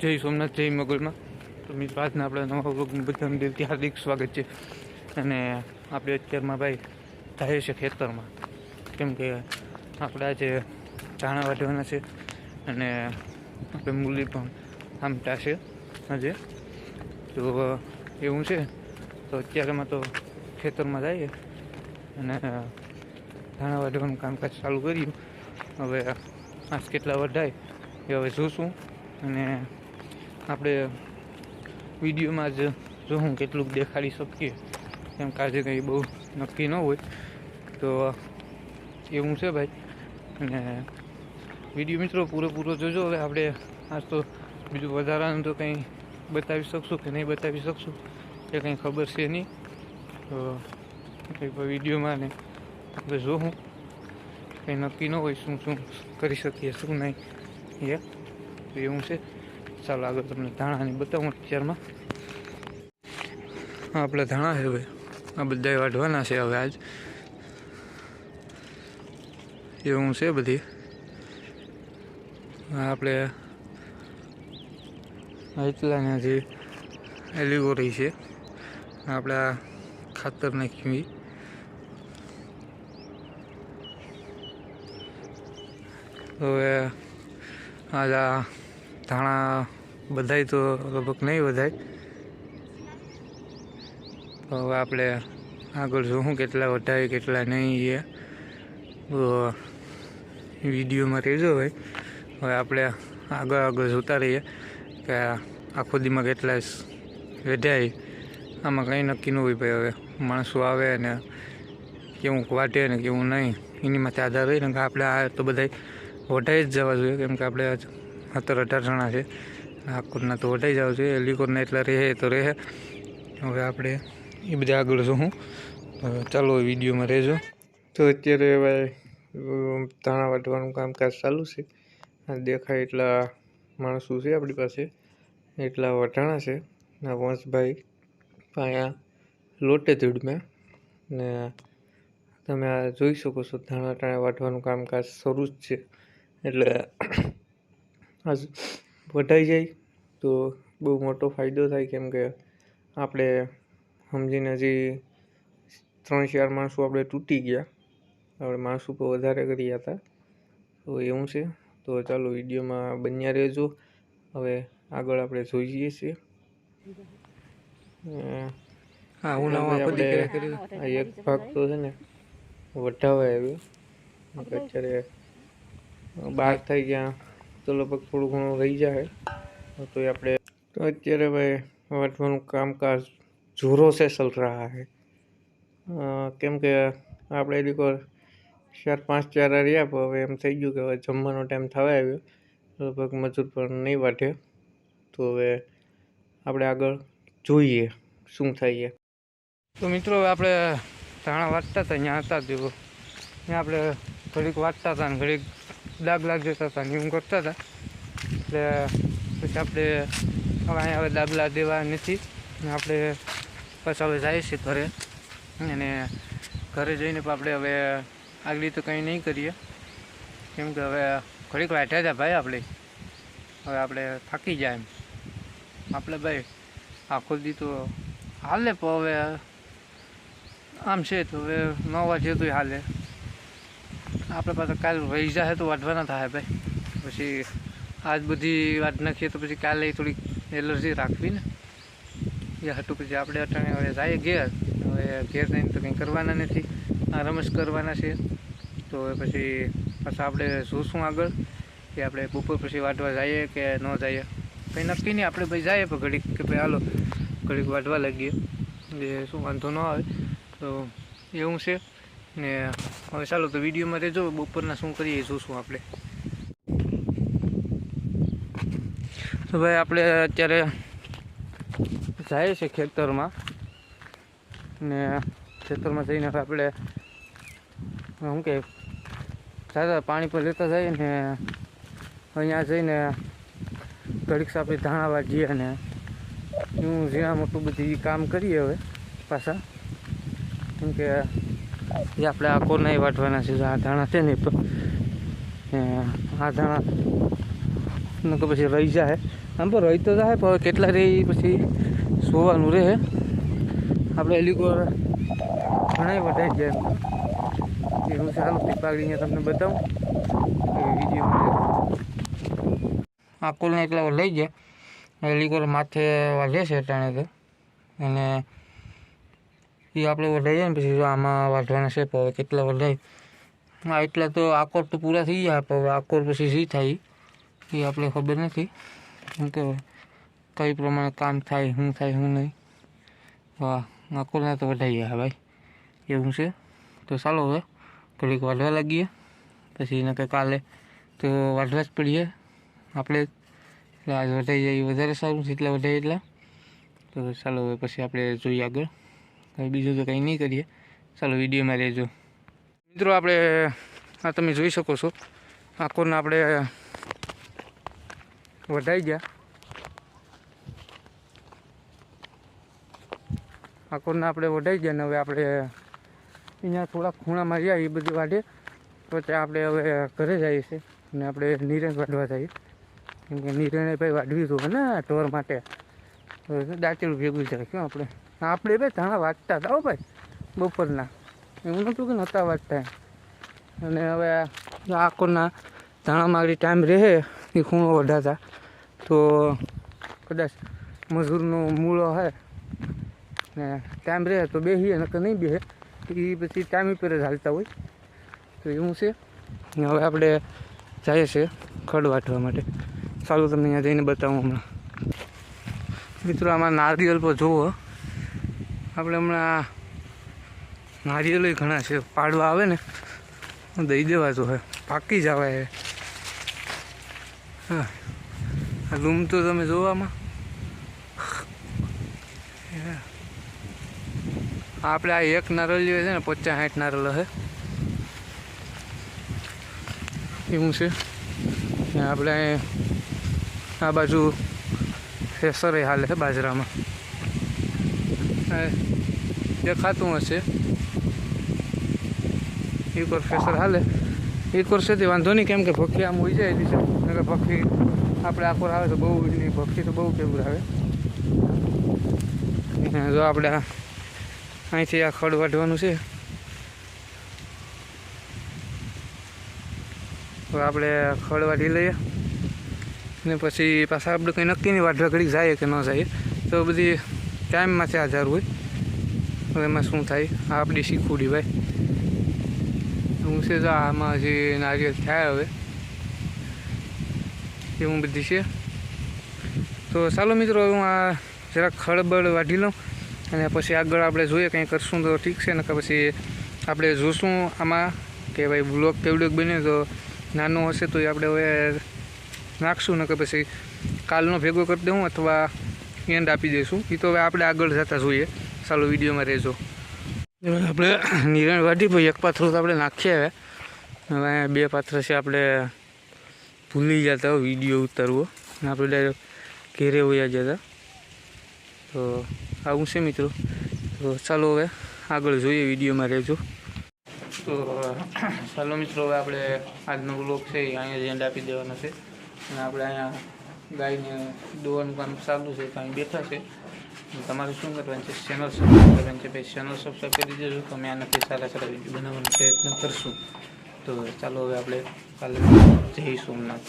જય સોમનાથ, જય મગલમાં. તો મિત્રો, આજના આપણે નવા વ્લોગનું બધાનું દિલથી હાર્દિક સ્વાગત છે. અને આપણે અત્યારમાં ભાઈ થાય છે ખેતરમાં. કેમ કે આપણે આજે ધાણા વાઢવાના છે અને આપણે મૂલી પણ આમટા છે આજે. તો એવું છે. તો અત્યારેમાં તો ખેતરમાં જઈએ અને ધાણા વાઢવાનું કામકાજ ચાલુ કર્યું. હવે આજ કેટલા વઢાય એ હવે જોશું. અને આપણે વિડીયોમાં જ જોઉં કેટલુંક દેખાડી શકીએ, કેમ કે આજે કંઈ બહુ નક્કી ન હોય, તો એવું છે ભાઈ. અને વીડિયો મિત્રો પૂરેપૂરો જોજો. હવે આપણે આજ તો બીજું વધારાનું તો કંઈ બતાવી શકશું કે નહીં બતાવી શકશું, એ કંઈ ખબર છે નહીં. તો કંઈક વિડીયોમાં ને આપણે જોઉં કંઈ નક્કી ન હોય શું શું કરી શકીએ, શું નહીં. એ તો એવું છે. ચાલો આગળ તમને ધાણાની બતાવું પિક્ચરમાં આપણે ધાણા છે ભાઈ. આ બધા વાઢવાના છે હવે આજ. એવું છે બધી. આપણે હિતલાના જે એલિગોરી છે. આપણે આ ખાતર નાખ્યું હવે આ ધાણા બધાય તો લગભગ નહીં વધાય. તો હવે આપણે આગળ જોઉં કેટલા વધાય, કેટલા નહીં એ. વિડીયોમાં રહેજો ભાઈ. હવે આપણે આગળ આગળ જોતા રહીએ કે આખો દીમાં કેટલા વેઢાય. આમાં કંઈ નક્કી ન હોય ભાઈ હવે. માણસો આવે ને કેવું વાટે ને કેવું નહીં. એની માથે આધાર રહી ને કે આપણે આ તો બધા વઢાઈ જ જવા જોઈએ. કેમ કે આપણે સત્તર અઢાર જણા છે. આકોરના તો વટાઈ જાવ જોઈએ લીકોરના એટલા રહે તો રહે. હવે આપણે એ બધા આગળ શું ચાલો વિડીયોમાં રહેજો. તો અત્યારે હવે ધાણા વાટવાનું કામકાજ ચાલુ છે. દેખાય એટલા માણસો છે આપણી પાસે. એટલા વટાણા છે. ના વંશભાઈ અહીંયા લોટે ધૂળમાં. ને તમે આ જોઈ શકો છો, ધાણા ટાણા વાટવાનું કામકાજ શરૂ જ છે. એટલે આ વઢાઈ જાય તો બહુ મોટો ફાયદો થાય કેમ કે આપણે સમજીને હજી ત્રણ ચાર માણસો આપણે તૂટી ગયા. આપણે માણસો પર વધારે કર્યા હતા. તો એવું છે. તો ચાલો વિડીયોમાં બન્યા રહેજો. હવે આગળ આપણે જોઈએ છીએ. હા હું આપણે આ એક ભાગ તો છે ને વઢાવા આવ્યો. અત્યારે બહાર થઈ ગયા. તો લગભગ થોડું ઘણું રહી જાય તો એ આપણે અત્યારે ભાઈ વાંચવાનું કામકાજ જોરો સે ચલ રહા હે. કેમ કે આપણે પર ચાર પાંચ ચાર રહ્યા, પણ હવે એમ થઈ ગયું કે હવે જમવાનો ટાઈમ થવા આવ્યો. લગભગ મજૂર પણ નહીં વાટે તો હવે આપણે આગળ જોઈએ શું થાય તો મિત્રો આપણે ધાણા વાંચતા હતા, ત્યાં હતા તેઓ ત્યાં આપણે ઘડીક વાંચતા હતા ને ઘડીક ડાગ લાગ હતા ને એવું કરતા હતા. એટલે પછી આપણે હવે અહીંયા હવે દાબલા દેવા નથી આપણે પછી હવે જાય છે ઘરે. અને ઘરે જઈને પણ આપણે હવે આગળ તો કંઈ નહીં કરીએ. કેમ કે હવે ઘડીક વાટ્યા હતા ભાઈ આપણે. હવે આપણે થાકી જાય એમ. આપણે ભાઈ આખો દી તો હાલે પણ હવે આમ છે તો હવે ન વાંચીએ તો હાલે. આપણે પાસે કાલ રહી જાય તો વાઢવાના થાય ભાઈ. પછી આજ બધી વાત નાખીએ તો પછી કાલે થોડીક એલર્જી રાખવી ને એ હતું પછી આપણે અટાણે હવે જાય ઘેર. હવે ઘેર જઈને તો કંઈ કરવાના નથી. આ રમસ કરવાના છે. તો પછી પાછા આપણે જોશું આગળ કે આપણે બપોર પછી વાઢવા જઈએ કે ન જઈએ. કંઈ નક્કી નહીં, આપણે ભાઈ જઈએ પણ ઘડીક કે ભાઈ હાલો, ઘડીક વાઢવા લાગીએ. એ શું વાંધો ન આવે. તો એવું છે. ને હવે ચાલો તો વિડીયોમાં રહેજો. બપોરના શું કરીએ જોશું આપણે. તો ભાઈ આપણે અત્યારે જાય છે ખેતરમાં. ને ખેતરમાં જઈને આપણે શું કે, સાદા પાણી પર લેતા જઈએ ને અહીંયા જઈને ઘડીક આપણે ધાણા વાજીએ ને હું જ્યાં મોટું બધી કામ કરીએ હવે પાછા. કેમ કે જે આપણે આ કોરનાઈ વાટવાના છે? આ ધાણા છે ને આ ધાણા. નકર પછી રહી જાય. આમ તો રહી તો જાય, પણ કેટલા રહી પછી સોવાનું રહે. આપણે હેલિકોર ઘણા વધારી જાય એ એવું સારું પીપાગડીને તમને બતાવું. વીડિયો આકોલને એટલા લઈ જાય. હેલિકોર માથે વાલે છે ટાણે તો. અને એ આપણે વધારીએ ને પછી જો આમાં વાઢવાના છે પણ હવે કેટલા વધાય હા એટલા તો આકોર તો પૂરા થઈ ગયા પણ હવે આકોર પછી શી થાય એ આપણે ખબર નથી કેમ કે કઈ પ્રમાણે કામ થાય શું થાય શું નહીં વાહ આકોરના તો વધાઈ ગયા ભાઈ એવું છે તો ચાલો હવે ઘડીક વાઢવા લાગીએ પછી એને કંઈ કાલે તો વાઢવા જ પડીએ આપણે એટલે આજ વધાઈ જાય એ વધારે સારું જેટલા વધારે એટલા તો ચાલો હવે પછી આપણે જોઈએ આગળ કંઈ બીજું તો કંઈ નહીં કરીએ. ચાલો, વિડીયોમાં રહેજો. મિત્રો, આપણે, આ તમે જોઈ શકો છો આકોરના આપણે વધાઈ ગયા. આકોરના આપણે વઢાઈ ગયા ને હવે આપણે અહીંયા થોડા ખૂણામાં રહ્યા એ બધી વાઢે તો ત્યાં આપણે હવે ઘરે જઈએ છીએ અને આપણે નિરણ વાઢવા જઈએ. કેમ કે નિરણે ભાઈ વાઢવી હતું ને, ટોર માટે. તો દાંતેલું ભેગું જાય કેમ આપણે. આપણે ભાઈ ધાણા વાટતા હતા ભાઈ, બપોરના. એવું નહોતું કે નહોતા વાટતા અને હવે આકોના ધાણામાં આગળ ટાઈમ રહે, એ ખૂણો વધારતા તો કદાચ મજૂરનો મૂળો હોય ને ટાઈમ રહે તો બેસીએ નકર નહીં બેસે એ પછી ટાઈમ ઉપર જ હાલતા હોય. તો એવું છે. ને હવે આપણે જઈએ છીએ ખડ વાટવા માટે. ચાલો તમને અહીંયા જઈને બતાવું હમણાં. મિત્રો, આમાં નારિયેલ પર જુઓ આપણે હમણાં નારિયેલો ઘણા છે, પાડવા આવે ને દઈ દેવા તો હે પાકી જ આવે હા. લૂમ તો તમે જોવામાં. આપણે આ એક નારળીઓ છે ને પચાસ સાઠ નારળ હે એવું છે. ને આપણે આ બાજુ ફેસરે હાલે છે બાજરામાં. દેખાતું હશે. એક વાર ફેસર હાલે. એક વર્ષેથી વાંધો નહીં, કેમ કે ભક્ખી આમ હોઈ જાય છે નકર ભખી આપણે આખોર આવે તો બહુ એની ભખી તો બહુ કેવું આવે. જો આપણે અહીંથી આ ખડ વાઢવાનું છે. તો આપણે ખડ વાઢી લઈએ. ને પછી પાછા આપણે કંઈ નક્કી નહીં, વાઢવા ઘડી જાય કે ન જાય. તો બધી ટાઈમમાંથી આધાર હોય. હવે એમાં શું થાય? આ આપણી શીખુડી ભાઈ. હું છે તો આમાં જે નારિયેલ થાય હવે. એવું બધી છે. તો ચાલો મિત્રો, હું આ જરાક ખળબળ વાઢી લઉં અને પછી આગળ આપણે જોઈએ કંઈ કરશું તો ઠીક છે. નકર પછી આપણે જોશું આમાં કે ભાઈ બ્લોગ કેવડોક બને તો નાનો હશે તો એ આપણે હવે નાખશું. નકર પછી કાલનો ભેગો કરી દઉં અથવા એન્ડ આપી દઈશું. એ તો હવે આપણે આગળ જતા જોઈએ. ચાલો વિડીયોમાં રહેજો. આપણે નિરણ વાઢી ભાઈ એક પાથરું તો આપણે નાખીએ હવે. હવે બે પાત્ર છે આપણે ભૂલી જતા હોય વીડિયો ઉતારવો. અને આપણે ડાયરેક્ટ ઘેરે વયા જતા તો આવું છે મિત્રો. તો ચાલો હવે આગળ જોઈએ, વિડીયોમાં રહેજો. તો, ચાલો મિત્રો, હવે આપણે આજનો બ્લોગ છે અહીંયા જ એન્ડ આપી દેવાનો છે. અને આપણે અહીંયા ગાયને દોવાનું કામ ચાલુ છે, તો અહીં બેઠા છે. તમારે શું કરવાનું છે? ચેનલ સબસ્ક્રાઈબ કરવાની છે. ભાઈ ચેનલ સબસ્ક્રાઈબ કરી દેજો. તો અમે આનાથી સારા સારા વીડિયો બનાવવાનો પ્રયત્ન કરશું. તો ચાલો હવે આપણે કાલે જય સોમનાથ